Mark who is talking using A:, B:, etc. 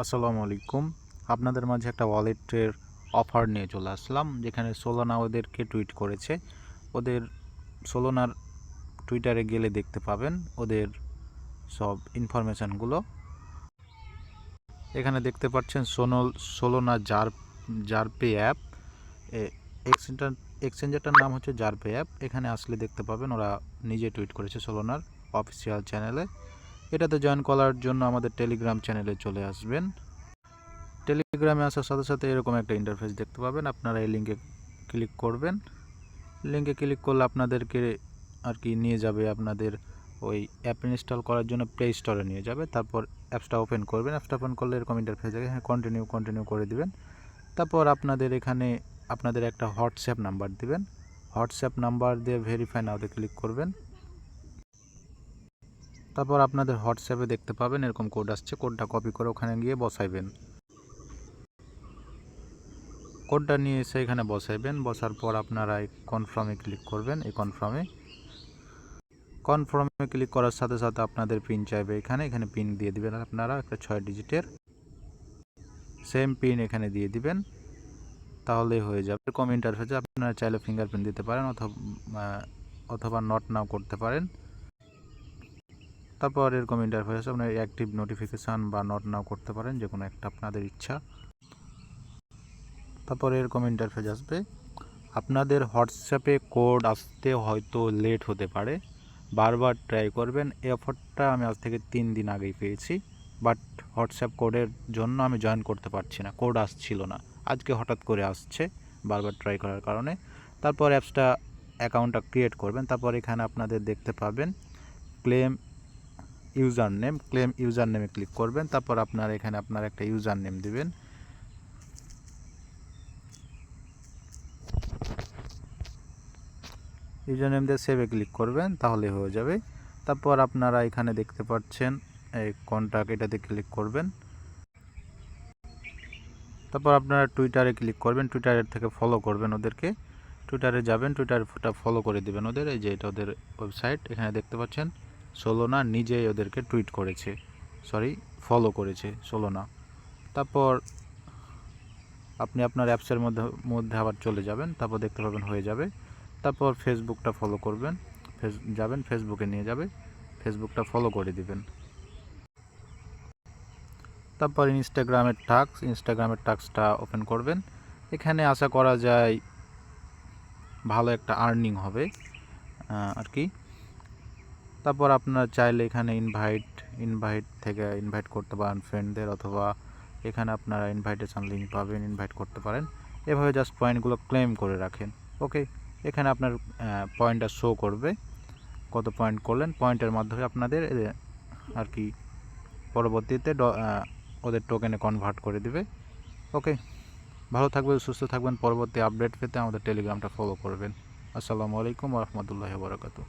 A: আসসালামু আলাইকুম। আপনাদের মাঝে একটা ওয়ালেটের অফার নিয়ে চলে আসলাম, যেখানে সোলোনা ওদেরকে টুইট করেছে। ওদের সোলোনার টুইটারে গেলে দেখতে পাবেন ওদের সব ইনফরমেশানগুলো। এখানে দেখতে পাচ্ছেন সোনল সোলোনা জার জারপে অ্যাপ এক্সচেঞ্জার এক্সচেঞ্জারটার নাম হচ্ছে জারপে অ্যাপ এখানে আসলে দেখতে পাবেন ওরা নিজে টুইট করেছে সোলোনার অফিসিয়াল চ্যানেলে এটাতে জয়েন করার জন্য আমাদের টেলিগ্রাম চ্যানেলে চলে আসবেন। টেলিগ্রামে আসার সাথে সাথে এরকম একটা ইন্টারফেস দেখতে পাবেন। আপনারা এই লিঙ্কে ক্লিক করবেন। লিঙ্কে ক্লিক করলে আপনাদেরকে আর কি নিয়ে যাবে আপনাদের ওই অ্যাপ ইনস্টল করার জন্য প্লে স্টোরে নিয়ে যাবে। তারপর অ্যাপসটা ওপেন করবেন। অ্যাপসটা ওপেন করলে এরকম ইন্টারফেস যাবে হ্যাঁ কন্টিনিউ কন্টিনিউ করে দিবেন। তারপর আপনাদের এখানে আপনাদের একটা হোয়াটসঅ্যাপ নাম্বার দিবেন। হোয়াটসঅ্যাপ নাম্বার দিয়ে ভেরিফাই নাওতে ক্লিক করবেন। তারপর আপনাদের হোয়াটসঅ্যাপে দেখতে পাবেন এরকম কোড আসছে, কোডটা কপি করে ওখানে গিয়ে বসাইবেন। কোডটা নিয়ে এসে এখানে বসাইবেন, বসার পর আপনারা এই কনফার্মে ক্লিক করবেন, এই কনফার্মে কনফার্মে ক্লিক করার সাথে সাথে আপনাদের পিন চাইবে এখানে এখানে পিন দিয়ে দিবেন আপনারা একটা ছয় ডিজিটের সেম পিন এখানে দিয়ে দিবেন, তাহলেই হয়ে যাবে। এরকম ইন্টারফেসে আপনারা চাইলে ফিঙ্গারপ্রিন্ট দিতে পারেন অথবা অথবা নট নাও করতে পারেন। তারপর এরকম ইন্টারফেস আপনার অ্যাক্টিভ নোটিফিকেশান বা নট নাও করতে পারেন, যে কোনো একটা আপনাদের ইচ্ছা। তারপর এরকম ইন্টারফেস আসবে। আপনাদের হোয়াটসঅ্যাপে কোড আসতে হয়তো লেট হতে পারে। বারবার ট্রাই করবেন। এই অফারটা আমি আজ থেকে তিন দিন আগেই পেয়েছি। বাট হোয়াটসঅ্যাপ কোডের জন্য আমি জয়েন করতে পারছি না। কোড আসছিল না। আজকে হঠাৎ করে আসছে বারবার ট্রাই করার কারণে। তারপর অ্যাপসটা অ্যাকাউন্টটা ক্রিয়েট করবেন। তারপর এখানে আপনাদের দেখতে পাবেন claim user name claim user নেমে ক্লিক করবেন, তারপর আপনার এখানে আপনার একটা ইউজার নেম দিবেন। ইউজার নেম দিয়ে সেভে ক্লিক করবেন, তাহলে হয়ে যাবে। তারপর আপনারা এখানে দেখতে পাচ্ছেন, এই কন্ট্যাক্ট এটাতে ক্লিক করবেন। তারপর আপনারা টুইটারে ক্লিক করবেন, টুইটারের থেকে ফলো করবেন ওদেরকে। টুইটারে যাবেন, টুইটারটা ফলো করে দিবেন ওদের, এই যে এটা ওদের ওয়েবসাইট, এখানে দেখতে পাচ্ছেন। সোলোনা নিজেই ওদেরকে টুইট করেছে। সরি, ফলো করেছে সোলোনা। তারপর আপনি আপনার অ্যাপসের মধ্যে মধ্যে আবার চলে যাবেন, তারপর দেখতে পাবেন হয়ে যাবে। তারপর ফেসবুকটা ফলো করবেন, ফেস, যাবেন, ফেসবুকে নিয়ে যাবে, ফেসবুকটা ফলো করে দিবেন। তারপর ইনস্টাগ্রামের টাক্স ইনস্টাগ্রামের টাক্সটা ওপেন করবেন। এখানে আশা করা যায় ভালো একটা আর্নিং হবে আর কি। তারপর আপনার চাইলে এখানে ইনভাইট ইনভাইট থেকে ইনভাইট করতে পারেন ফ্রেন্ডদের অথবা এখানে আপনারা ইনভাইটেশন লিঙ্ক পাবেন ইনভাইট করতে পারেন। এভাবে জাস্ট পয়েন্টগুলো ক্লেম করে রাখেন ওকে এখানে আপনার পয়েন্টটা শো করবে। কত পয়েন্ট করলেন? পয়েন্টের মাধ্যমে আপনাদের আর কি, পরবর্তীতে ওদের টোকেনে কনভার্ট করে দিবে। ওকে ভালো থাকবেন, সুস্থ থাকবেন। পরবর্তী আপডেট পেতে আমাদের টেলিগ্রামটা ফলো করবেন। আসসালামু আলাইকুম রহমতুল্লাহ বরকাতু